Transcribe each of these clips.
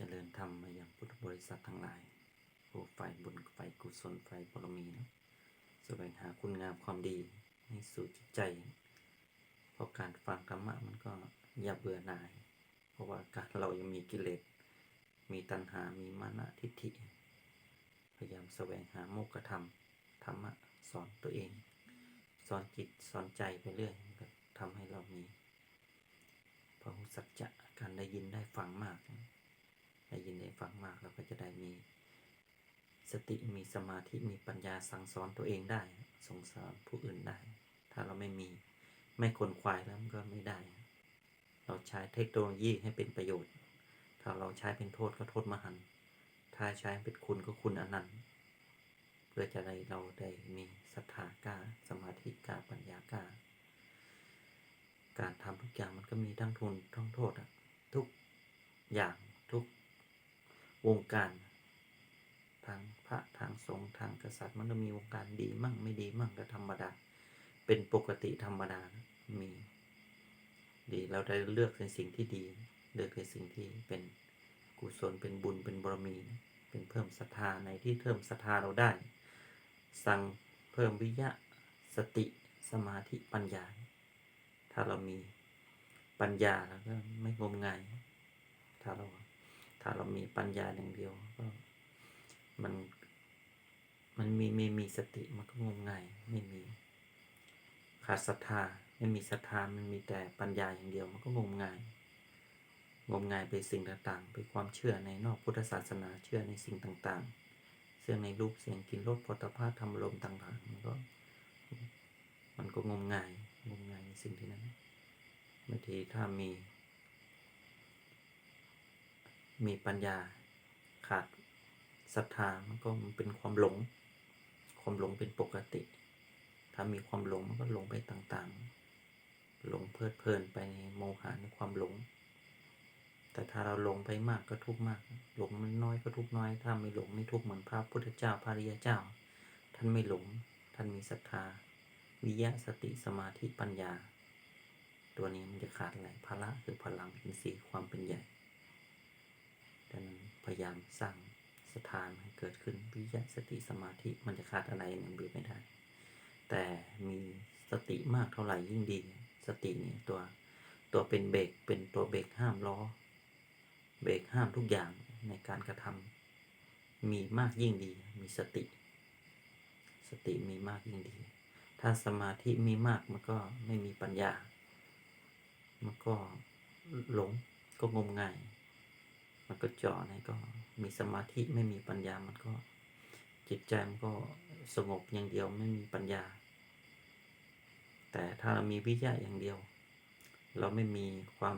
เจริญธรรมมายังพุทธบริษัททั้งหลายผู้ฝ่ายบุญฝ่ายกุศลฝ่ายบารมีนะแสวงหาคุณงามความดีให้สู่จิตใจ เพราะการฟังธรรมะมันก็อย่าเบื่อหน่าย เพราะว่าการเรายังมีกิเลส มีตัณหา มีมานะทิฏฐิ พยายามแสวงหาโมกขธรรม ธรรมะสอนตัวเอง สอนจิตสอนใจไปเรื่อยก็ทำให้เรามีพระสัจจะการได้ยินได้ฟังมาก ได้ยินได้ฟังมากเราก็จะได้มี สติมีสมาธิมีปัญญาสั่งสอนตัวเองได้ส่งสอนผู้อื่นได้ ถ้าเราไม่มีไม่คนควายแล้วมันก็ไม่ได้ เราใช้เทคโนโลยีให้เป็นประโยชน์ ถ้าเราใช้เป็นโทษก็โทษมหันต์ถ้าใช้เป็นคุณก็คุณอนันต์เพื่อจะได้เราได้มีศรัทธากล้าสมาธิกล้าปัญญากล้าการทำทุกอย่างมันก็มีทั้งทุนทั้งโทษอะทุกอย่างทุก วงการ ทางพระทางสงฆ์ทางกษัตริย์มันก็มีวงการดีมั่งไม่ดีมั่งก็ธรรมดา เป็นปกติธรรมดานะมีดีเราได้เลือกในสิ่งที่ดี เลือกในสิ่งที่เป็นกุศลเป็นบุญเป็นบารมี เป็นเพิ่มศรัทธาในที่เพิ่มศรัทธาเราได้ สั่งเพิ่มวิยะสติสมาธิปัญญา ถ้าเรามีปัญญาแล้วก็ไม่งมงายถ้าเรา ถ้าเรามีปัญญาอย่างเดียวก็มันมันมีไม่มีสติมันก็งมงายไม่มีขาดศรัทธาไม่มีศรัทธามันมีแต่ปัญญาอย่างเดียวมันก็งมงาย งมงายไปสิ่งต่างๆ ไปความเชื่อในนอกพุทธศาสนาเชื่อในสิ่งต่างๆ เชื่อในรูปเสียงกลินรสผลิตภัณฑ์ธรรมลมต่างๆมันก็ มันก็งมงายงมงายในสิ่งที่นั้นบางทีถ้ามี มีปัญญาขาดศรัทธามันก็มันเป็นความหลง ความหลงเป็นปกติ ถ้ามีความหลงมันก็หลงไปต่างๆ หลงเพลิดเพลินไปในโมหะในความหลง แต่ถ้าเราหลงไปมากก็ทุกข์มาก หลงมันน้อยก็ทุกข์น้อย ถ้าไม่หลงไม่ทุกข์เหมือนพระพุทธเจ้าพระริยเจ้า ท่านไม่หลง ท่านมีศรัทธา วิยะสติสมาธิปัญญา ตัวนี้มันจะขาดอะไรพละคือพลังอินทรีย์ความเป็นใหญ่ ดังนั้นพยายามสร้างสถานให้เกิดขึ้นวิยะสติสมาธิมันจะขาดอะไรมันเบื่อไม่ได้ แต่มีสติมากเท่าไหร่ยิ่งดี สติเนี่ยตัวตัวเป็นเบรกเป็นตัวเบรกห้ามล้อ เบรกห้ามทุกอย่างในการกระทำมีมากยิ่งดี มีสติ สติมีมากยิ่งดี ถ้าสมาธิมีมากมันก็ไม่มีปัญญา มันก็หลงก็งมงาย มันก็เจาะในก็มีสมาธิไม่มีปัญญามันก็ จิตใจมันก็สงบอย่างเดียวไม่มีปัญญา แต่ถ้าเรามีวิทยาอย่างเดียว เราไม่มีความ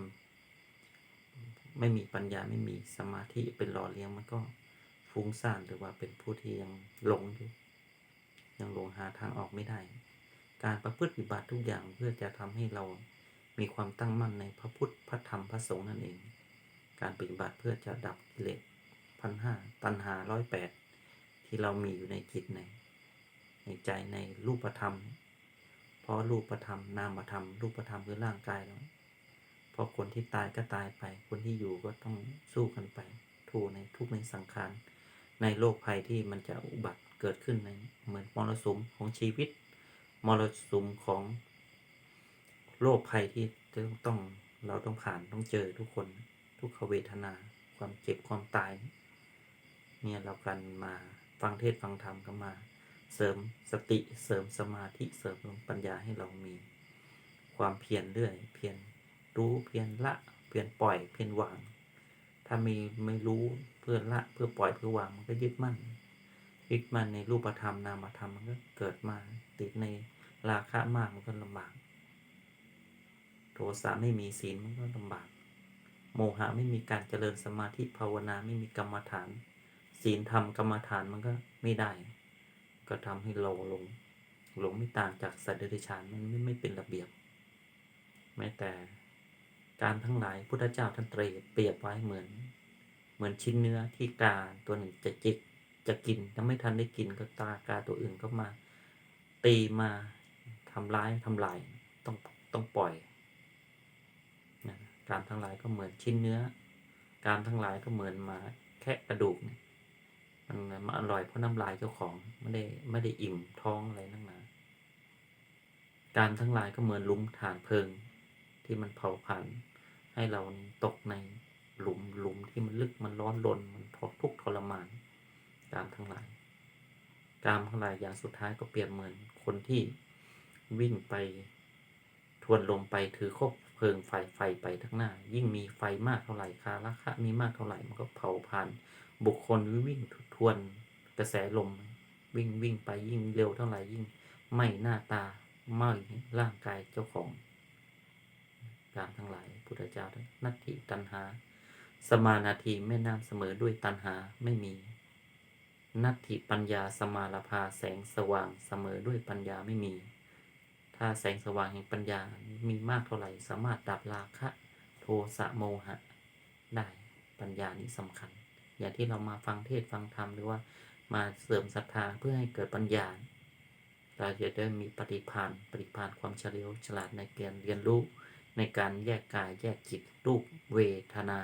ไม่มีปัญญาไม่มีสมาธิเป็นหล่อเลี้ยงมันก็ฟุ้งซ่านหรือว่าเป็นผู้ที่ยังหลงอยู่ยังหลงหาทางออกไม่ได้ การประพฤติปฏิบัติทุกอย่างเพื่อจะทำให้เรามีความตั้งมั่นในพระพุทธพระธรรมพระสงฆ์นั่นเอง การปฏิบัติเพื่อจะดับกิเลสพันห้าตัณหาร้อยแปดที่เรามีอยู่ในจิตในในใจในรูปธรรม เพราะรูปธรรมนามธรรม รูปธรรมคือร่างกายเราเพราะคนที่ตายก็ตายไป คนที่อยู่ก็ต้องสู้กันไปทูในทุกในสังขารในโลกภัยที่มันจะอุบัติเกิดขึ้นในเหมือนมรสุมของชีวิต มรสุมของโรคภัยที่จะต้องเราต้องผ่านต้องเจอทุกคน ทุกขเวทนา ความเจ็บความตาย เนี่ยเรากันมาฟังเทศฟังธรรมก็มา เสริมสติเสริมสมาธิเสริมปัญญาให้เรามี ความเพียรเรื่อย เพียรรู้เพียรละ เพียรปล่อยเพียรวาง ถ้ามีไม่รู้เพื่อละเพื่อปล่อยเพื่อวางมันก็ยึดมั่นยึดมั่นในรูปธรรมนามธรรมมันก็เกิดมาติดในราคะมากมันก็ลำบากโทสะไม่มีศีลมันก็ลำบาก โมหะไม่มีการเจริญสมาธิภาวนาไม่มีกรรมฐาน ศีลธรรมกรรมฐานมันก็ไม่ได้ ก็ทำให้เราหลงหลงไม่ต่างจากสัตว์เดรัจฉานมันไม่ไม่เป็นระเบียบ แม้แต่การทั้งหลายพุทธเจ้าท่านเตรีเปรียบไว้เหมือน เหมือนชิ้นเนื้อที่กาตัวหนึ่งจะจิกจะกินยังไม่ทันได้กินก็ตากาตัวอื่นก็มาตีมาทำร้ายทำลายต้องต้องปล่อย การทั้งหลายก็เหมือนชิ้นเนื้อ กามทั้งหลายก็เหมือนมาแค่กระดูกเนี่ยมันมาอร่อยเพราะน้ำลายเจ้าของไม่ได้ไม่ได้อิ่มท้องอะไรนั่งนาการทั้งหลายก็เหมือนลุมฐานเพลิง ที่มันเผาผลาญให้เราตกในหลุมหลุมที่มันลึกมันร้อนรนมันททุกข์ทรมาน กามทั้งหลาย กามทั้งหลายอย่างสุดท้ายก็เปรียบเหมือนคนที่วิ่งไปทวนลมไปถือคบ เพลิงไฟไฟไปทั้งหน้า ยิ่งมีไฟมากเท่าไหร่คาราคะมีมากเท่าไหร่มันก็เผาผ่าน บุคคลวิ่งทวนกระแสลม วิ่งวิ่งไปยิ่งเร็วเท่าไหร่ยิ่งไหม้หน้าตาไหม้ร่างกายเจ้าของการทั้งหลายพุทธเจ้าทั้งนัตถิตันหา สมานาทีแม่น้ำเสมอด้วยตันหาไม่มี นัตถิปัญญาสมาลาภาแสงสว่างเสมอด้วยปัญญาไม่มี ถ้าแสงสว่างแห่งปัญญามีมากเท่าไหร่ สามารถดับราคะ โทสะโมหะ ได้ปัญญานี้สำคัญ อย่างที่เรามาฟังเทศฟังธรรมหรือว่ามาเสริมศรัทธาเพื่อให้เกิดปัญญาเราจะได้มีปฏิภาณปฏิภาณความเฉลียวฉลาดในการเรียนรู้ในการแยกกายแยกจิตรูปเวทนา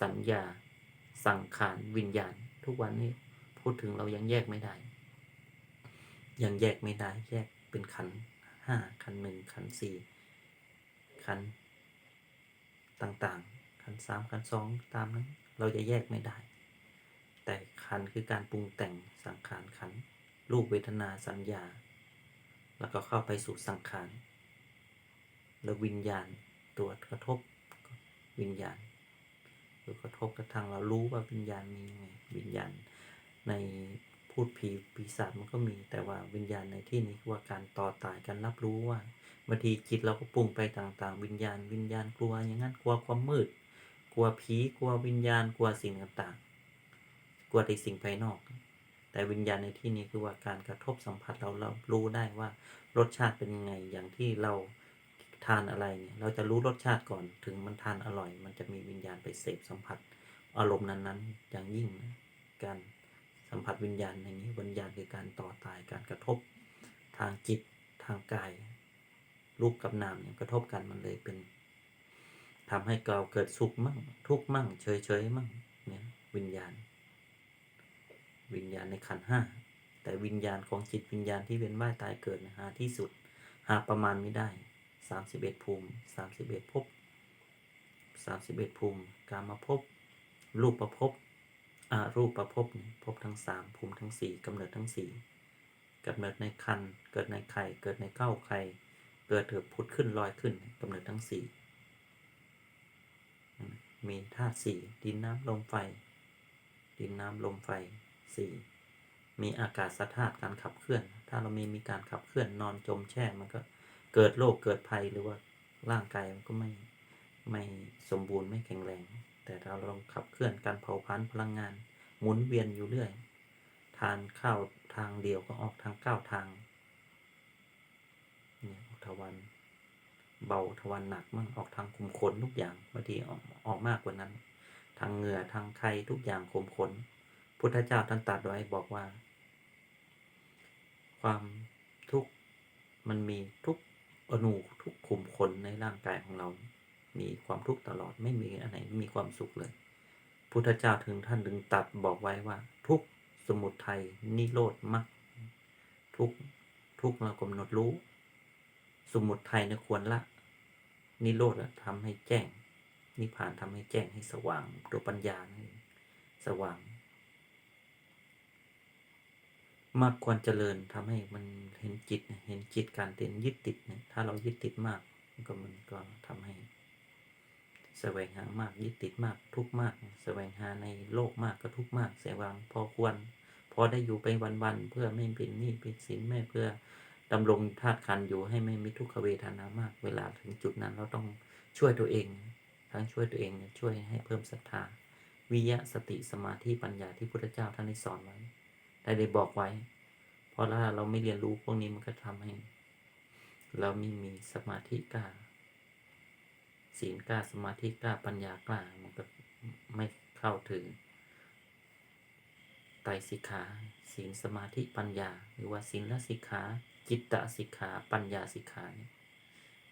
สัญญา สังขารวิญญาณ ทุกวันนี้พูดถึงเรายังแยกไม่ได้ ยังแยกไม่ได้แยกเป็นขันธ์ ห้าขันหนึ่งขันสี่ขันต่างๆ ขันสามขันสองตามนั้น เราจะแยกไม่ได้ แต่ขันคือการปรุงแต่งสังขารขันรูปเวทนาสัญญา แล้วก็เข้าไปสู่สังขารแล้ววิญญาณตัวกระทบวิญญาณตัวกระทบกระทั่งเรารู้ว่าวิญญาณมีไงวิญญาณใน พูดผีปีศาจมันก็มีแต่ว่าวิญญาณในที่นี้คือว่าการต่อตายการรับรู้ว่าบางทีจิตเราก็ปรุงไปต่างๆ วิญญาณ วิญญาณกลัวอย่างนั้นกลัวความมืด กลัวผีกลัววิญญาณกลัวสิ่งต่างๆ กลัวในสิ่งภายนอก แต่วิญญาณในที่นี้คือว่าการกระทบสัมผัสเราเรารู้ได้ว่ารสชาติเป็นยังไงอย่างที่เราทานอะไรเนี่ยเราจะรู้รสชาติก่อนถึงมันทานอร่อย มันจะมีวิญญาณไปเสพสัมผัส อารมณ์นั้นๆ อย่างยิ่งการ สัมผัสวิญญาณอย่างนี้วิญญาณคือการต่อตายการกระทบทางจิตทางกายรูปกับนามเนี่ยกระทบกันมันเลยเป็นทำให้เราเกิดสุขมั่ง ทุกข์มั่ง เฉยเฉยมั่งเนี่ยวิญญาณ วิญญาณในขันห้าแต่วิญญาณของจิตวิญญาณที่เวียนว่ายตายเกิดนะหาที่สุด หาประมาณไม่ได้สามสิบเอ็ดภูมิสามสิบเอ็ดภพสามสิบเอ็ดภูมิ กามภพรูปประภพ อารูปประภพเนี่ยภพทั้งสามภูมิทั้งสี่กำเนิดทั้งสี่กำเนิดในคันเกิดในไข่เกิดในเก้าไข่เกิดเถือพุดขึ้นลอยขึ้นกำเนิดทั้งสี่มีธาตุสี่ดินน้ำลมไฟ ดินน้ำลมไฟสี่มีอากาศธาตุการขับเคลื่อน ถ้าเรามีมีการขับเคลื่อนนอนจมแช่มันก็เกิดโรคเกิดภัยหรือว่าร่างกายมันก็ไม่ไม่สมบูรณ์ไม่แข็งแรง แต่เราลองขับเคลื่อนการเผาผลาญพลังงาน หมุนเวียนอยู่เรื่อย ทานข้าวทางเดียวก็ออกทางเก้าทางเนี่ยออกทวัน เบาทวันหนักมั่งออกทางคุมขนทุกอย่างบางทีออกออกมากกว่านั้น ทางเหงื่อทางไข้ทุกอย่างคุมขน พุทธเจ้าท่านตรัสไว้บอกว่า ความทุกข์มันมีทุกอนูทุกขุมขนในร่างกายของเรา มีความทุกข์ตลอดไม่มีอันไหนมีความสุขเลย พุทธเจ้าถึงท่านถึงตัดบอกไว้ว่า ทุกสมุทัยนิโรธมรรคทุกทุกเรากำหนดรู้ สมุทัยเนี่ยควรละ นิโรธอะทำให้แจ้ง นิพพานทำให้แจ้งให้สว่างตัวปัญญานั่นเองสว่าง มากควรเจริญทำให้มันเห็นจิต เห็นจิตการเต็นยึดติดเนี่ยถ้าเรายึดติดมาก ก็มันก็ทำให้ แสวงหามากยึดติดมากทุกมาก แสวงหาในโลกมากก็ทุกมากแสวงพอควร พอได้อยู่ไปวันๆเพื่อไม่เป็นหนี้เป็นสินไม่เพื่อดำรงธาตุขันอยู่ให้ไม่มีทุกขเวทนามาก เวลาถึงจุดนั้นเราต้องช่วยตัวเอง ทั้งช่วยตัวเองช่วยให้เพิ่มศรัทธาวิยะสติสมาธิปัญญาที่พุทธเจ้าท่านได้สอนไว้ได้ได้บอกไว้ เพราะถ้าเราไม่เรียนรู้พวกนี้มันก็ทำให้ เราไม่มีสมาธิกล้า ศีลกล้าสมาธิกล้าปัญญากล้ามันก็ไม่เข้าถึงไตรสิกขาศีลสมาธิปัญญา หรือว่าศีลสิกขาจิตตสิกขา ปัญญาสิกขาเนี่ย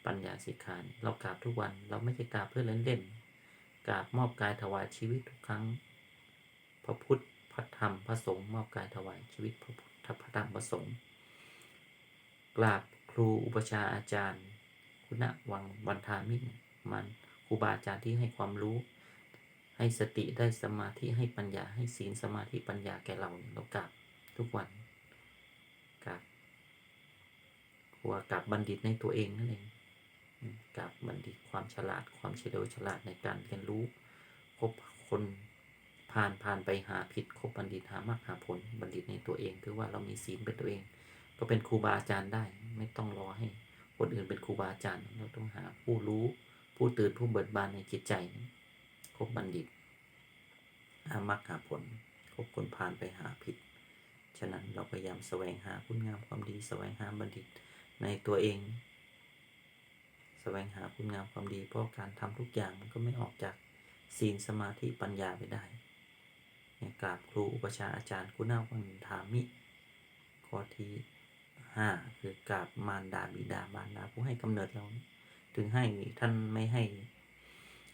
ปัญญาสิกขาเรากราบทุกวันเราไม่ใช่กราบเพื่อเล่นๆกราบมอบกายถวายชีวิตทุกครั้ง พระพุทธพระธรรมพระสงฆ์มอบกายถวายชีวิตพระพุทธพระธรรมพระสงฆ์กราบครูอุปชาอาจารย์ คุณวังวันทามิ มันครูบาอาจารย์ที่ให้ความรู้ ให้สติได้สมาธิให้ปัญญาให้ศีลสมาธิปัญญาแก่เราเรากราบทุกวันกราบครูกราบบัณฑิตในตัวเองนั่นเองกราบบัณฑิตความฉลาดความเฉลียวฉลาดในการเรียนรู้คบคนผ่านผ่านไปหาผิดคบบัณฑิตหามากหาผลบัณฑิตในตัวเองถือว่าเรามีศีลเป็นตัวเอง ก็เป็นครูบาอาจารย์ได้ ไม่ต้องรอให้คนอื่นเป็นครูบาอาจารย์เราต้องหาผู้รู้ ผู้ตื่นผู้เบิกบานในจิตใจคบบัณฑิตหามักหาผลคบคนผ่านไปหาผิด ฉะนั้นเราพยายามแสวงหาคุณงามความดีแสวงหาบัณฑิตในตัวเอง แสวงหาคุณงามความดีเพราะการทำทุกอย่างมันก็ไม่ออกจากศีลสมาธิปัญญาไปได้เนี่ยกราบครูอุปชาอาจารย์คุณาวังถามิข้อที่ห้าคือกราบมารดาบิดามารดาผู้ให้กำเนิดเรา ถึงให้ท่านไม่ให้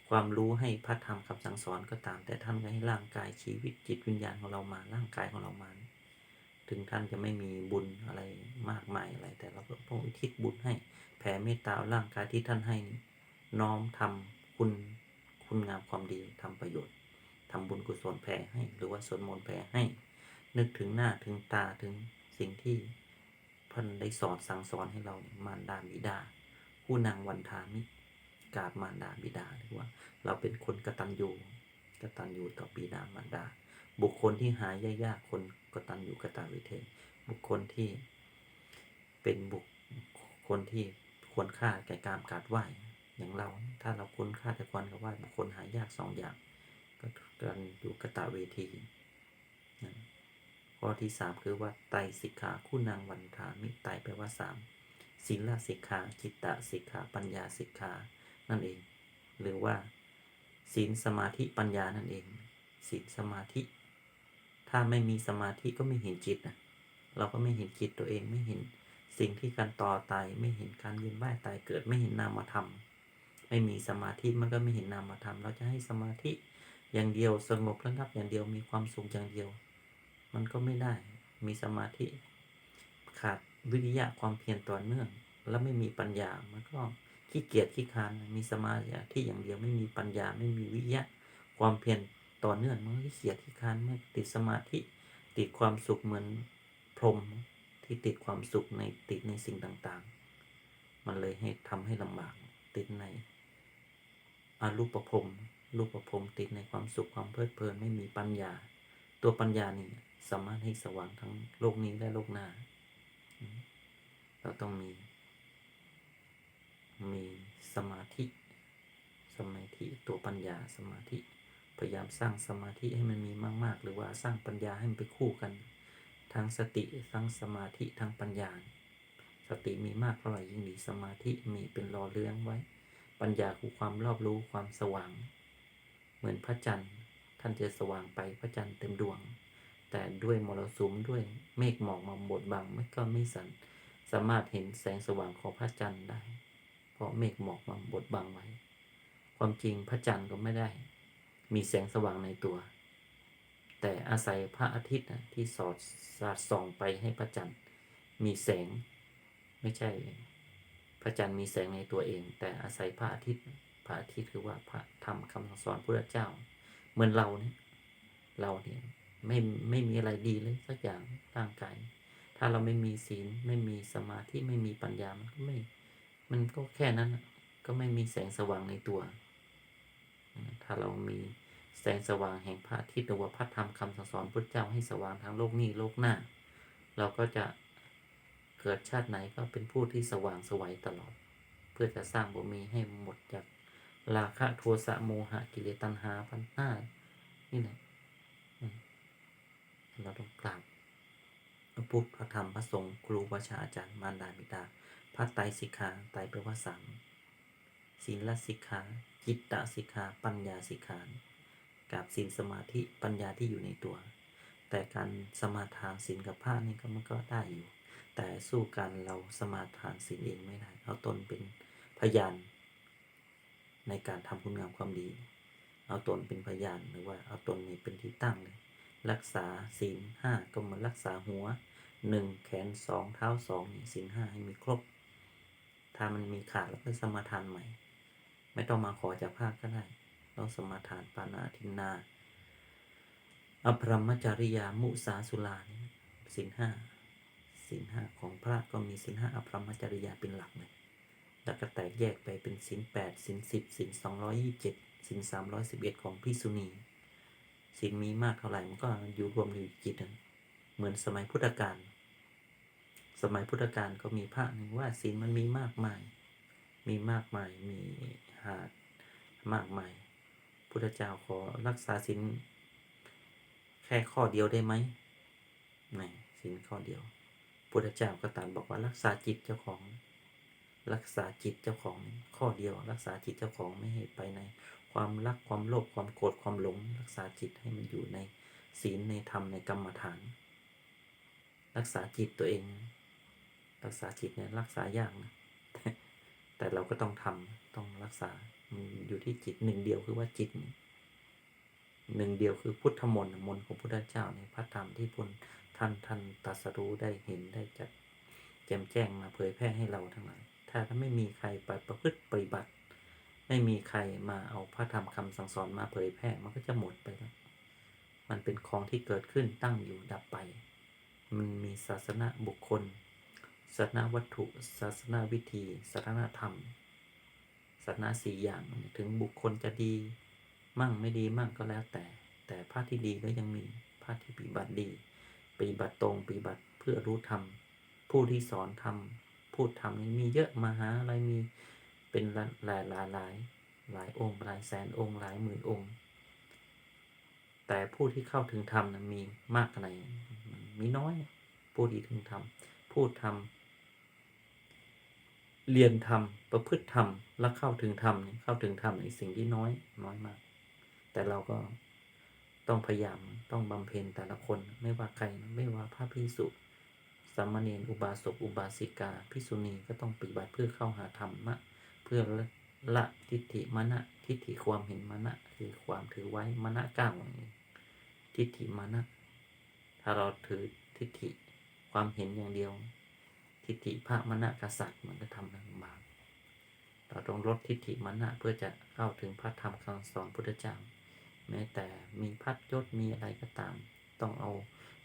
ความรู้ให้พระธรรมคำสั่งสอนก็ตาม แต่ท่านก็ให้ร่างกายชีวิตจิตวิญญาณของเรามาร่างกายของเรามา ถึงท่านจะไม่มีบุญอะไรมากมายอะไร แต่เราก็ต้องอุทิศบุญให้แผ่เมตตาร่างกายที่ท่านให้น้อมทำคุณคุณงามความดีทำประโยชน์ทำบุญกุศลแผ่ให้ หรือว่าสวดมนต์แผ่ให้ นึกถึงหน้าถึงตาถึงสิ่งที่ท่านได้สอนสั่งสอนให้เรามารดาบิดา ผู้นางวันทามิกราบมารดาบิดาหรือว่า เราเป็นคนกตัญญูกตัญญูต่อบิดามารดา บุคคลที่หายยากๆคนกตัญญูกตเวเทบุคคลที่เป็นบุคคลที่ควรค่าแก่การกราบไหว้อย่างเรา ถ้าเราควรค่าแต่ควรกับไหว้บุคคลหายากสองอย่าง ก็การอยู่กตเวทีข้อที่สามคือว่าไตสิกขาคู่นางวันทามิไตแปลว่าสาม ศีลสิกขาจิตตสิกขาปัญญาสิกขานั่นเอง หรือว่า ศีลสมาธิปัญญานั่นเองศีลสมาธิ ถ้าไม่มีสมาธิก็ไม่เห็นจิตนะเราก็ไม่เห็นจิตตัวเองไม่เห็นสิ่งที่การต่อตายไม่เห็นการเวียนว่ายตายเกิดไม่เห็นนามธรรม ไม่มีสมาธิมันก็ไม่เห็นนามธรรม เราจะให้สมาธิอย่างเดียวสงบระงับอย่างเดียวมีความสุขอย่างเดียว มันก็ไม่ได้มีสมาธิขาด วิริยะความเพียรต่อเนื่อง แล้วไม่มีปัญญา มันก็ขี้เกียจขี้คานมีสมาธิที่อย่างเดียวไม่มีปัญญาไม่มีวิริยะ ความเพียรต่อเนื่องมันก็ขี้เกียจขี้คานไม่ติดสมาธิติดความสุขเหมือนพรมที่ติดความสุขในติดในสิ่งต่างๆ มันเลยให้ทำให้ลำบากติดในอารูปภพรูปภพติดในความสุขความเพลิดเพลินไม่มีปัญญา ตัวปัญญานี่สามารถให้สว่างทั้งโลกนี้และโลกหน้า เราต้องมี มีสมาธิ สมาธิตัวปัญญาสมาธิ พยายามสร้างสมาธิให้มันมีมาก ๆ หรือว่าสร้างปัญญาให้มันไปคู่กัน ทั้งสติทั้งสมาธิทั้งปัญญา สติมีมากเท่าไหร่ยิ่งดีสมาธิมีเป็นรอเลี้ยงไว้ ปัญญาคือความรอบรู้ความสว่าง เหมือนพระจันทร์ท่านจะสว่างไปพระจันทร์เต็มดวงแต่ด้วยมรสุมด้วยเมฆหมอกมาบดบังไม่ก็ไม่สัน สามารถเห็นแสงสว่างของพระจันทร์ได้ เพราะเมฆหมอกมาบดบังไว้ ความจริงพระจันทร์ก็ไม่ได้ มีแสงสว่างในตัว แต่อาศัยพระอาทิตย์นะที่สอดสาดส่องไปให้พระจันทร์มีแสง ไม่ใช่ พระจันทร์มีแสงในตัวเอง แต่อาศัยพระอาทิตย์ พระอาทิตย์คือว่าพระธรรมคำสอนพระเจ้า เหมือนเราเนี่ยเราเนี่ยไม่ไม่มีอะไรดีเลยสักอย่างร่างกาย ถ้าเราไม่มีศีลไม่มีสมาธิไม่มีปัญญามันก็ไม่ มันก็แค่นั้นก็ไม่มีแสงสว่างในตัว ถ้าเรามีแสงสว่างแห่งพระอาทิตย์หรือว่าพระธรรมคำสั่งสอนพระเจ้าให้สว่างทั้งโลกนี้โลกหน้า เราก็จะเกิดชาติไหนก็เป็นผู้ที่สว่างสวัยตลอด เพื่อจะสร้างบุญมีให้หมดจากราคะโทสะโมหะกิเลสตัณหาพันห้านี่แหละเราต้องกราบ พระพุทธพระธรรมพระสงฆ์ครูประชาอาจารย์มารดาบิดาพระไตรสิกขาไตรแปลว่าสามศีลสิกขาจิตตสิกขาปัญญาสิกขากับศีลสมาธิปัญญาที่อยู่ในตัว แต่การสมาทานศีลกับพระนี่ก็มันก็ได้อยู่ แต่สู้การเราสมาทานศีลเองไม่ได้เอาตนเป็นพยาน ในการทำคุณงามความดี เอาตนเป็นพยานหรือว่าเอาตนนี่เป็นที่ตั้งเลย รักษาศีลห้าก็เหมือนรักษาหัวหนึ่งแขนสองเท้าสองศีลห้าให้มีครบ ถ้ามันมีขาดแล้วก็สมาทานใหม่ ไม่ต้องมาขอจากภาคก็ได้ต้องสมาทานปานาทินนาอภรมจริยามุสาสุลานี่ศีลห้าศีลห้าของพระก็มีศีลห้าอภรมจริยาเป็นหลักเลยแล้วก็แตกแยกไปเป็นศีลแปดศีลสิบศีลสองร้อยยี่สิบเจ็ดศีลสามร้อยสิบเอ็ดของพิสุณี ศีลมีมากเท่าไหร่มันก็อยู่รวมอยู่จิตนั้นเหมือนสมัยพุทธกาลสมัยพุทธกาลก็มีพระหนึ่งว่าศีลมันมีมากมาย มีมากมายมีหาดมากมาย พุทธเจ้าขอรักษาศีลแค่ข้อเดียวได้ไหมไม่ศีลข้อเดียว พุทธเจ้าก็ตรัสบอกว่ารักษาจิตเจ้าของ รักษาจิตเจ้าของข้อเดียว รักษาจิตเจ้าของไม่ให้ไปใน ความรักความโลภความโกรธความหลง รักษาจิตให้มันอยู่ในศีลในธรรมในกรรมฐาน รักษาจิตตัวเอง รักษาจิตเนี่ยรักษายากนะแต่เราก็ต้องทำต้องรักษาอยู่ที่จิตหนึ่งเดียวคือว่าจิตหนึ่งเดียวคือพุทธมนต์มนต์ของพุทธเจ้าในพระธรรมที่พุนท่านท่านตรัสรู้ได้เห็นได้จัดแจมแจ้งมาเผยแพร่ให้เราทั้งหลายถ้าถ้าไม่มีใครไปประพฤติปฏิบัติ ไม่มีใครมาเอาพระธรรมคำสั่งสอนมาเผยแพร่มันก็จะหมดไปแล้วมันเป็นของที่เกิดขึ้นตั้งอยู่ดับไป มันมีศาสนาบุคคล ศาสนาวัตถุ ศาสนาวิธี ศาสนาธรรม ศาสนาสี่อย่าง ถึงบุคคลจะดี มั่งไม่ดีมั่งก็แล้วแต่ แต่พระที่ดีก็ยังมีพระที่ปฏิบัติดี ปฏิบัติตรง ปฏิบัติเพื่อรู้ธรรม ผู้ที่สอนธรรม พูดธรรมนี่มีเยอะมหาอะไรมี เป็นหลายหลายหลายหลายองค์หลายแสนองค์หลายหมื่นองค์ แต่ผู้ที่เข้าถึงธรรมนะมีมากขนาดไหนมีน้อย ผู้ที่ถึงธรรมพูดธรรมเรียนธรรมประพฤติธรรมแล้วเข้าถึงธรรมเข้าถึงธรรมในสิ่งที่น้อยน้อยมาก แต่เราก็ต้องพยายามต้องบำเพ็ญแต่ละคนไม่ว่าใครไม่ว่าพระพิสุสามเณรอุบาสกอุบาสิกาภิกษุณีก็ต้องปฏิบัติเพื่อเข้าหาธรรมะ เพื่อละทิฏฐิมณะทิฏฐิความเห็นมณะคือความถือไว้มณะก้าอย่างนี้ทิฏฐิมณะถ้าเราถือทิฏฐิความเห็นอย่างเดียว ทิฏฐิพระมณะกษัตริย์มันก็ทำลำบากเราต้องลดทิฏฐิมณะเพื่อจะเข้าถึงพระธรรมคำสอนพุทธเจ้าแม้แต่มีพัดยศมีอะไรก็ตาม ต้องเอา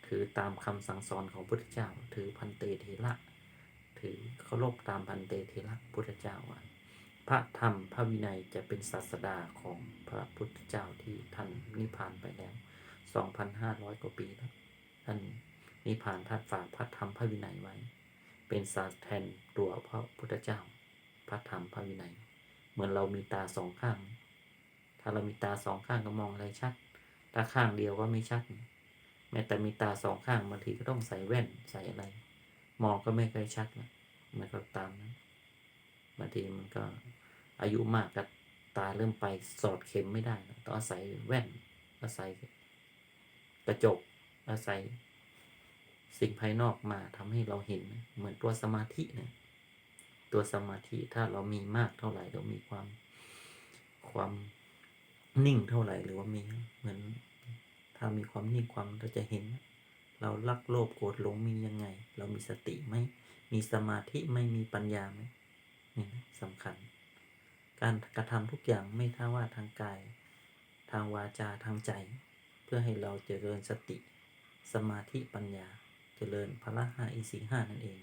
ถือตามคำสั่งสอนของพุทธเจ้า ถือพันเตเทระถือเคารพตามพันเตเทระพุทธเจ้าว่า พระธรรมพระวินัยจะเป็นศาสดาของพระพุทธเจ้าที่ท่านนิพพานไปแล้ว 2,500 กว่าปีแล้วท่านนิพพานท่านฝากพระธรรมพระวินัยไว้ เป็นศาสแทนตัวพระพุทธเจ้า พระธรรมพระวินัย เหมือนเรามีตาสองข้าง ถ้าเรามีตาสองข้างก็มองอะไรชัด ตาข้างเดียวก็ไม่ชัด แม้แต่มีตาสองข้างบางทีก็ต้องใส่แว่นใส่อะไร มองก็ไม่ค่อยชัดนะมันก็ตามนั้น บางทีมันก็อายุมากกับตาเริ่มไปสอดเข็มไม่ได้ ต้องอาศัยแว่น อาศัยกระจก อาศัย สิ่งภายนอกมาทำให้เราเห็น เหมือนตัวสมาธิเนะตัวสมาธิถ้าเรามีมากเท่าไหร่เรามีความความนิ่งเท่าไหร่หรือว่ามีเหมือน ถ้ามีความนิ่งความเราจะเห็น เราลักโลภโกรธหลงมียังไง เรามีสติไหมมีสมาธิไม่มีปัญญาไหม นี่สำคัญ การกระทำทุกอย่างไม่ท่าว่าทางกาย ทางวาจาทางใจ เพื่อให้เราเจริญสติ สมาธิปัญญา เจริญพละห้าอินทรีย์ห้านั่นเอง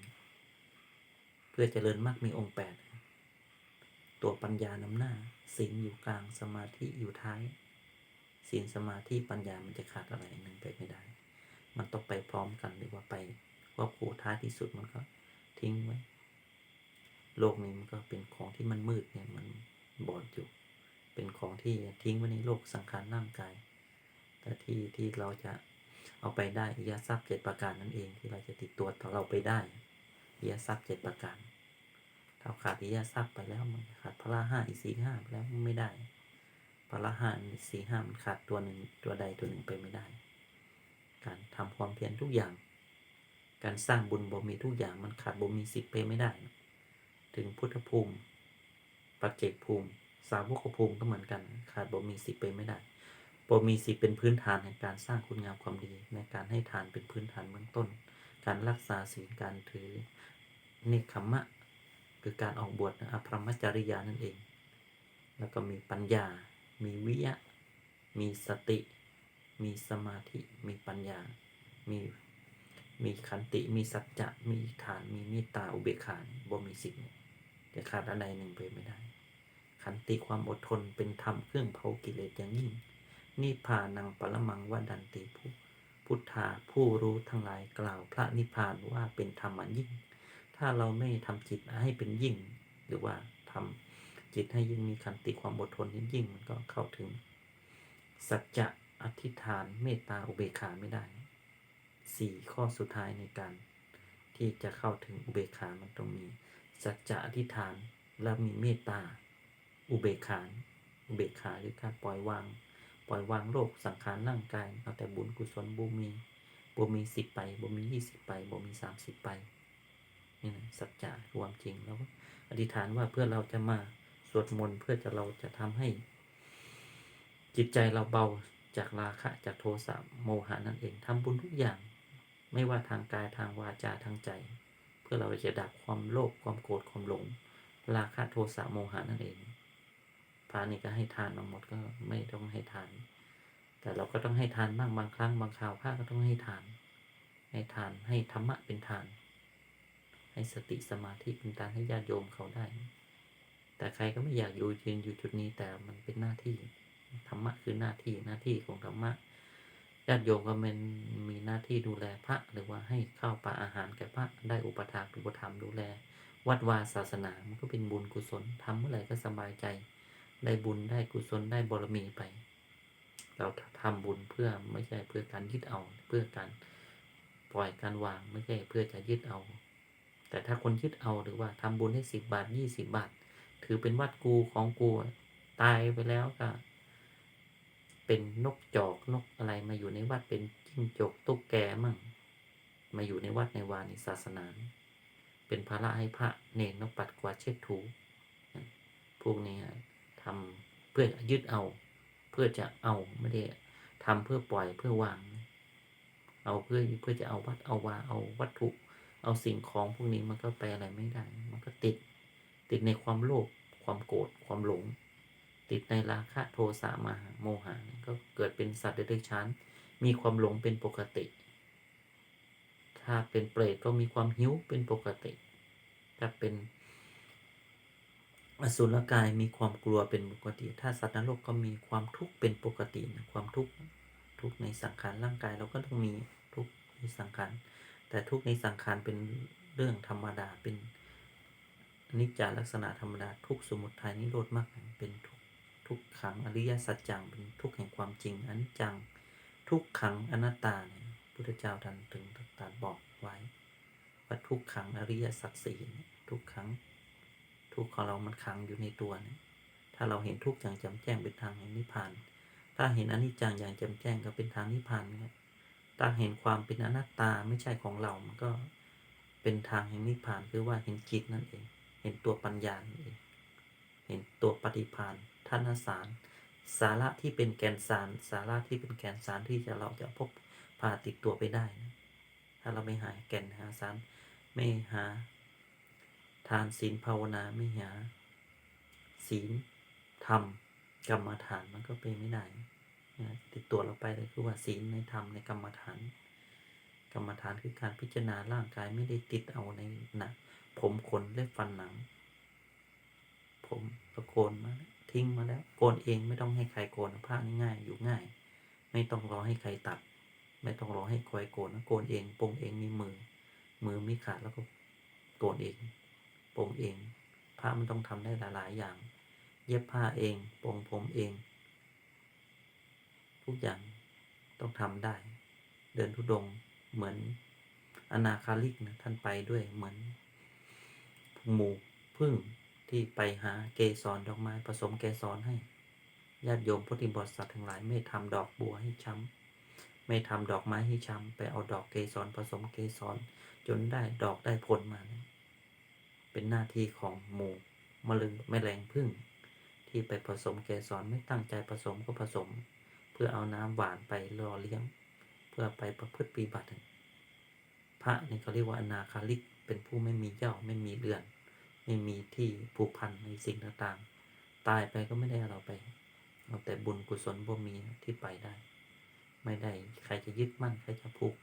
เพื่อเจริญมรรคมีองค์แปดตัวปัญญานำหน้าศีลอยู่กลางสมาธิอยู่ท้ายศีลสมาธิปัญญามันจะขาดอะไรหนึ่งไปไม่ได้ มันต้องไปพร้อมกันหรือว่าไปควบคู่ท้ายที่สุดมันก็ทิ้งไว้ โลกนี้มันก็เป็นของที่มันมืดเนี่ยมันบอดอยู่ เป็นของที่ทิ้งไว้ในโลกสังขารร่างกาย แต่ที่ที่เราจะเอาไปได้อริยทรัพย์เจ็ดประการนั่นเองที่เราจะติดตัวเราไปได้อริยทรัพย์เจ็ดประการถ้าขาดอริยทรัพย์ไปแล้วมันขาดพระห้าอีสีห้าไปแล้วมันไม่ได้พละห้าสีห้ามันขาดตัวหนึ่งตัวใดตัวหนึ่งไปไม่ได้ การทำความเพียรทุกอย่าง การสร้างบุญบ่มีทุกอย่างมันขาดบ่มีสิทธิ์ไปไม่ได้ ถึงพุทธภูมิปัจเจกภูมิ สาวกภูมิก็เหมือนกัน ขาดบ่มีสิบไปไม่ได้บ่มีสิเป็นพื้นฐานแห่งการสร้างคุณงามความดี ในการให้ทานเป็นพื้นฐานเบื้องต้น การรักษาศีลการถือเนคขมะ คือการออกบวชอภรรมจริยานั่นเอง แล้วก็มีปัญญา มีวิยะ มีสติ มีสมาธิ มีปัญญา มีมีขันติ มีสัจจะ มีฐาน มีเมตตา อุเบกขาบ่มีสิ่ง จะขาดอันใดหนึ่งไปไม่ได้ ขันติความอดทนเป็นธรรมเครื่องเผากิเลสอย่างยิ่งนิพพานังปรมังวดันติผู้พุทธาผู้รู้ทั้งหลายกล่าว พระนิพพานว่าเป็นธรรมอันยิ่ง ถ้าเราไม่ทำจิตให้เป็นยิ่ง หรือว่าทำจิตให้ยิ่งมีขันติความอดทนยิ่งยิ่งมันก็เข้าถึง สัจจะอธิษฐานเมตตาอุเบกขาไม่ได้สี่ข้อสุดท้ายในการที่จะเข้าถึงอุเบกขามันต้องมี สัจจะอธิษฐาน แล้วมีเมตตา อุเบกขาอุเบกขาคือการปล่อยวาง ปล่อยวางโลกสังขารร่างกาย เอาแต่บุญกุศลบุมีบุมีสิบไปบุมียี่สิบไปบุมีสามสิบไปนี่นะสัจจะความจริงแล้วอธิษฐานว่าเพื่อเราจะมาสวดมนต์เพื่อจะเราจะทำให้ จิตใจเราเบาจากราคะจากโทสะโมหะนั่นเองทำบุญทุกอย่าง ไม่ว่าทางกายทางวาจาทางใจ พื่อเราจะดับความโลภความโกรธความหลง ราคะโทสะโมหะนั่นเองพระนี่ก็ให้ทานมาหมดก็ไม่ต้องให้ทาน แต่เราก็ต้องให้ทานบ้างบางครั้งบางคราวพระก็ต้องให้ทาน ให้ทานให้ธรรมะเป็นทาน ให้สติสมาธิเป็นทานให้ญาติโยมเขาได้ แต่ใครก็ไม่อยากอยู่ยืนอยู่จุดนี้แต่มันเป็นหน้าที่ธรรมะคือหน้าที่หน้าที่ของธรรมะ ญาติโยมก็เป็นมีหน้าที่ดูแลพระ หรือว่าให้ข้าวปลาอาหารแก่พระได้อุปถากอุปถัมภ์ดูแล วัดวาศาสนามันก็เป็นบุญกุศลทำเมื่อไหร่ก็สบายใจ ได้บุญได้กุศลได้บารมีไป เราทำบุญเพื่อไม่ใช่เพื่อการยึดเอา เพื่อการปล่อยการวางไม่ใช่เพื่อจะยึดเอา แต่ถ้าคนยึดเอาหรือว่าทำบุญให้สิบบาทยี่สิบบาท ถือเป็นวัดกูของกูตายไปแล้วก็ เป็นนกจอกนกอะไรมาอยู่ในวัดเป็นจิ้งจกตุ๊กแกมั่ง มาอยู่ในวัดในวาในศาสนา เป็นภาระให้พระเนรนกปัดกวาดเช็ดถูพวกนี้ทำเพื่อยึดเอา เพื่อจะเอาไม่ได้ทำเพื่อปล่อยเพื่อวาง เอาเพื่อเพื่อจะเอาวัดเอาวาเอาวัตถุ เอาสิ่งของพวกนี้มันก็ไปอะไรไม่ได้ มันก็ติดติดในความโลภความโกรธความหลง ติดในราคะโทสะมาโมหะก็เกิดเป็นสัตว์เดรัจฉานมีความหลงเป็นปกติ ถ้าเป็นเปรตก็มีความหิวเป็นปกติ ถ้าเป็นอสุรกายมีความกลัวเป็นปกติ ถ้าสัตว์นรกก็มีความทุกข์เป็นปกตินะความทุกข์ทุกในสังขารร่างกายเราก็ต้องมีทุกในสังขารแต่ทุกในสังขารเป็นเรื่องธรรมดาเป็นนิจจาลักษณะธรรมดาทุกสมุทัยนิโรธมรรคเป็นทุก ทุกขังอริยสัจจังเป็นทุกข์แห่งความจริงอนิจัง ทุกขังอนัตตาเนี่ยพุทธเจ้าท่านถึงตรัสบอกไว้ ว่าทุกขังอริยสัจสี่เนี่ยทุกขังทุกของเรามันขังอยู่ในตัวเนี่ยถ้าเราเห็นทุกข์อย่างจ่มแจ้งเป็นทางแห่งนิพพาน ถ้าเห็นอนิจจังอย่างจ่มแจ้งก็เป็นทางนิพพานครับถ้าเห็นความเป็นอนัตตาไม่ใช่ของเรามันก็เป็นทางแห่งนิพพานคือว่าเห็นจิตนั่นเอง เห็นตัวปัญญาเอง เห็นตัวปฏิพาน ท่านสาร สาระที่เป็นแกนสาร สาระที่เป็นแกนสารที่จะเราจะพบพาติดตัวไปได้นะถ้าเราไม่หาแกนหาสาร ไม่หา ทานศีลภาวนาไม่หา ศีลธรรมกรรมฐานมันก็เป็นไม่ได้นะติดตัวเราไปเลยคือว่าศีลในธรรมในกรรมฐาน กรรมฐานคือการพิจารณาร่างกายไม่ได้ติดเอาในหนักผมขนเล็บฟันหนัง ผมประโกนมาแล้ว ทิ้งมาแล้ว โกนเองไม่ต้องให้ใครโกนผ้าง่ายๆอยู่ง่าย ไม่ต้องรอให้ใครตัด ไม่ต้องรอให้คอยโกนโกนเองปรงเองมีมือ มือไม่ขาดแล้วก็โกนเองปรงเองผ้ามันต้องทำได้หลายๆอย่าง เย็บผ้าเองปรงผมเอง ทุกอย่างต้องทำได้ เดินทุดงเหมือนอนาคาลิกนะท่านไปด้วยเหมือนหมูพึ่ง ที่ไปหาเกสรดอกไม้ผสมเกสรให้ญาติโยมพุทธิบริษัททั้งหลายไม่ทำดอกบัวให้ช้ำไม่ทำดอกไม้ให้ช้ำไปเอาดอกเกสรผสมเกสรจนได้ดอกได้ผลมานะเป็นหน้าที่ของหมูมะลึงแมลงพึ่ง ที่ไปผสมเกสรไม่ตั้งใจผสมก็ผสม เพื่อเอาน้ำหวานไปล่อเลี้ยง เพื่อไปประพฤติปฏิบัติ พระนี่เขาเรียกว่าอนาคาลิกเป็นผู้ไม่มีเจ้าไม่มีเรือน ไม่มีที่ผูกพันในสิ่งต่างๆ ตายไปก็ไม่ได้เราไป เอาแต่บุญกุศลบ่มีที่ไปได้ ไม่ได้ใครจะยึดมั่นใครจะผูก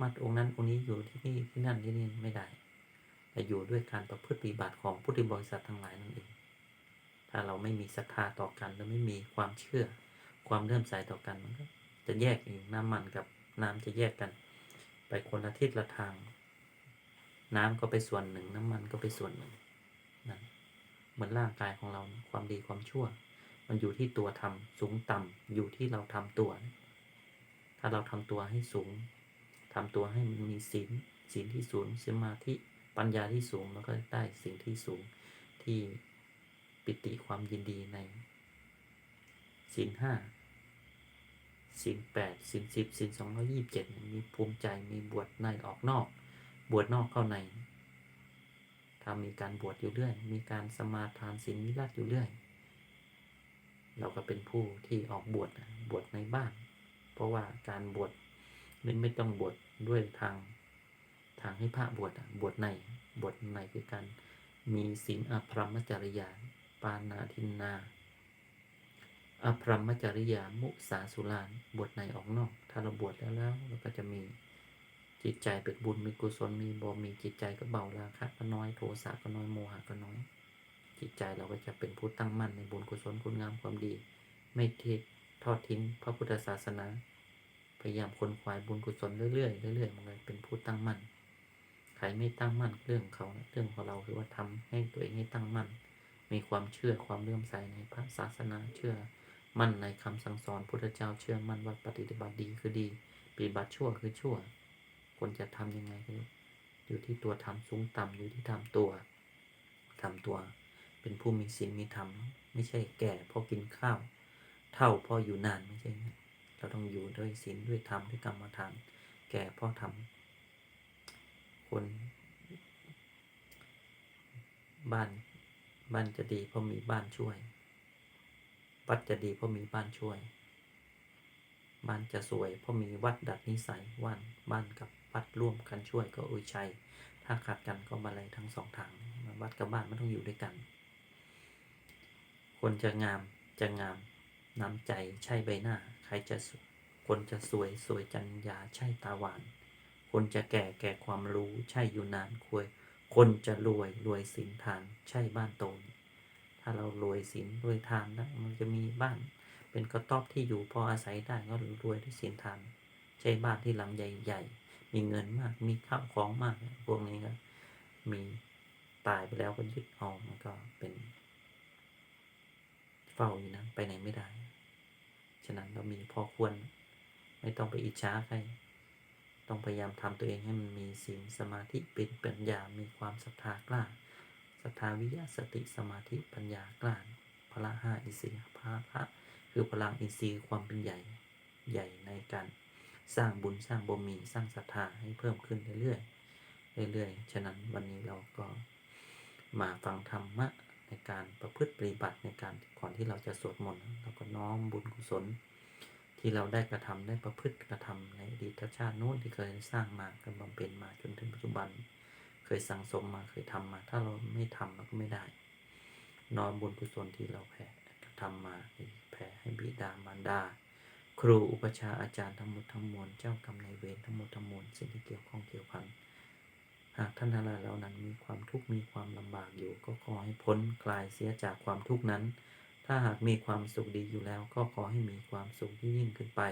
มัดองค์นั้นองค์นี้อยู่ที่นี่ที่นั่นที่นี่ไม่ได้ แต่อยู่ด้วยการประพฤติปฏิบัติของพุทธบริษัททั้งหลายนั่นเอง ถ้าเราไม่มีศรัทธาต่อกันและไม่มีความเชื่อ ความเลื่อมใสต่อกันมันก็จะแยกอยู่น้ำมันกับน้ำจะแยกกัน ไปคนละทิศละทาง น้ำก็ไปส่วนหนึ่งน้ำมันก็ไปส่วนหนึ่ง เหมือนร่างกายของเรา ความดีความชั่ว มันอยู่ที่ตัวทำสูงต่ำอยู่ที่เราทำตัว ถ้าเราทำตัวให้สูงทำตัวให้มันมีศีลศีลที่สูงสมาธิปัญญาที่สูงเราก็ได้สิ่งที่สูงที่ปิติความยินดีในศีลห้าศีลแปดศีลสิบศีลสองร้อยี่สิบเจ็ดมีภูมิใจมีบวชในออกนอก บวชนอกเข้าใน ถ้ามีการบวชอยู่เรื่อย มีการสมาทานศีลวิรัตอยู่เรื่อย เราก็เป็นผู้ที่ออกบวชบวชในบ้าน เพราะว่าการบวชไม่ไม่ต้องบวชด้วยทางทางให้พระบวชบวชในบวชในคือการมีศีลอภรรมจริยา ปานาทินนาอภรรมจริยา มุสาสุรานบวชในออกนอก ถ้าเราบวชแล้วแล้วเราก็จะมี จิตใจเป็นบุญมีกุศลมีบ่มีจิตใจก็เบาราคะก็น้อยโทสะก็น้อยโมหะก็น้อย จิตใจเราก็จะเป็นผู้ตั้งมั่นในบุญกุศลคุณงามความดี ไม่ทิ้งทอดทิ้งพระพุทธศาสนา พยายามคนควายบุญกุศลเรื่อยๆเรื่อยๆมันเลยเป็นผู้ตั้งมั่นใครไม่ตั้งมั่นเรื่องเขาเรื่องของเราคือว่าทำให้ตัวเองให้ตั้งมั่น มีความเชื่อความเลื่อมใสในพระศาสนาเชื่อ มั่นในคำสั่งสอนพุทธเจ้าเชื่อมั่นว่าปฏิบัติดีคือดีปฏิบัติชั่วคือชั่ว ควรจะทำยังไงคืออยู่ที่ตัวทำสูงต่ำอยู่ที่ทำตัวทำตัว เป็นผู้มีศีลมีธรรมไม่ใช่แก่เพราะกินข้าว เท่าเพราะอยู่นานไม่ใช่นะเราต้องอยู่ด้วยศีลด้วยธรรมด้วยกรรมฐาน แก่เพราะทำคนบ้านบ้านจะดีเพราะมีบ้านช่วยวัดจะดีเพราะมีบ้านช่วย บ้านจะสวยเพราะมีวัดดัดนิสัยว่านบ้านกับ วัดร่วมกันช่วยก็อุยชัยถ้าขาดกันก็บาลัยทั้งสองทางวัดกับบ้านมันต้องอยู่ด้วยกัน คนจะงามจะงามน้ำใจใช่ใบหน้า ใครจะคนจะสวยสวยจัญญาใช่ตาหวาน คนจะแก่แก่ความรู้ใช่อยู่นานควย คนจะรวยรวยสินทานใช่บ้านโตนถ้าเรารวยสินรวยทานนะมันจะมีบ้าน เป็นกระต๊อบที่อยู่พออาศัยได้ก็รวยด้วยสินทาน ใช่บ้านที่หลังใหญ่ๆ มีเงินมาก มีข้าวของมาก พวกนี้ก็มีตายไปแล้วก็ยึดเอามันก็เป็น เฝ้าอยู่นะ ไปไหนไม่ได้ ฉะนั้นเรามีพอควร ไม่ต้องไปอิจฉาใคร ต้องพยายามทำตัวเองให้มันมีศีลสมาธิเป็นปัญญา มีความศรัทธากล้าศรัทธาวิยะสติสมาธิปัญญากล้าพละห้าอินทรีย์พระพระคือพลังอินทรีย์ความเป็นใหญ่ใหญ่ในการ สร้างบุญสร้างบารมีสร้างศรัทธาให้เพิ่มขึ้นเรื่อยๆเรื่อยๆ ฉะนั้นวันนี้เราก็มาฟังธรรมะในการประพฤติปฏิบัติในการก่อนที่เราจะสวดมนต์เราก็น้อมบุญกุศล ที่เราได้กระทำได้ประพฤติกระทำในอดีตชาติโน้นที่เคยสร้างมากันบำเพ็ญมาจนถึงปัจจุบัน เคยสั่งสมมาเคยทำมา ถ้าเราไม่ทำเราก็ไม่ได้ น้อมบุญกุศลที่เราแผ่กระทำมาแผ่ให้บิดามารดา ครูอุปชาอาจารย์ทั้งหมดทั้งมวลเจ้ากรรมนายเวรทั้งหมดทั้งมวลสิ่งที่เกี่ยวข้องเกี่ยวพันหากท่านทั้งหลายเหล่านั้นมีความทุกข์มีความลำบากอยู่ ก็ขอให้พ้นคลายเสียจากความทุกข์นั้น ถ้าหากมีความสุขดีอยู่แล้ว ก็ขอให้มีความสุขที่ยิ่งขึ้นไป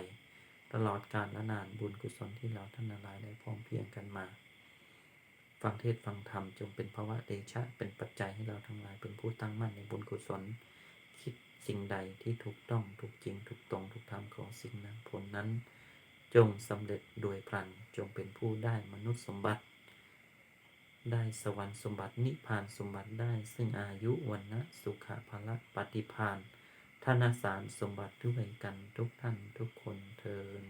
ตลอดกาลและนานบุญกุศลที่เราท่านทั้งหลายได้พร้อมเพรียงกันมาฟังเทศฟังธรรมจงเป็นภาวะเดชะเป็นปัจจัยให้เราทั้งหลายเป็นผู้ตั้งมั่นในบุญกุศล สิ่งใดที่ถูกต้องถูกจริงถูกตรงถูกธรรมของสิ่งนั้นผลนั้น จงสำเร็จโดยพลันจงเป็นผู้ได้มนุษย์สมบัติ ได้สวรรค์สมบัตินิพพานสมบัติได้ ซึ่งอายุวันนะสุขภาละปฏิพานธนสารสมบัติด้วยกันทุกท่านทุกคนเทิน